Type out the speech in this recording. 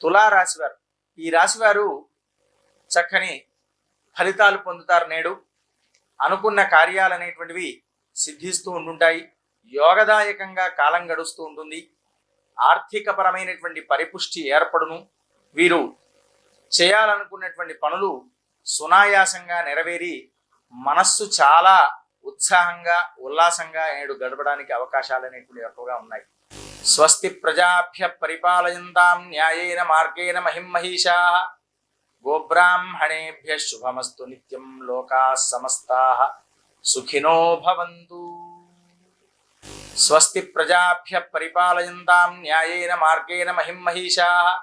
తులా రాశివారు ఈ రాశివారు చక్కని ఫలితాలు పొందుతారు నేడు. అనుకున్న కార్యాలు అనేటువంటివి సిద్ధిస్తూ ఉంటుంటాయి యోగదాయకంగా కాలం గడుస్తూ ఉంటుంది. ఆర్థికపరమైనటువంటి పరిపుష్టి ఏర్పడును. వీరు చేయాలనుకున్నటువంటి పనులు సునాయాసంగా నెరవేరి మనస్సు చాలా ఉత్సాహంగా ఉల్లాసంగా నేడు గడపడానికి అవకాశాలు అనేటువంటి ఎక్కువగా ఉన్నాయి. స్వస్తి ప్రజాభ్య పరిపాలయంతాం న్యాయేన మార్గేణ మహిమహీషా గోబ్రాహ్మణేభ్య శుభమస్తు నిత్యం లోకా సమస్తా. సుఖినో భవంతు. స్వస్తి ప్రజాభ్య పరిపాలయంతాం న్యాయేన మార్గేణ మహిమహీషా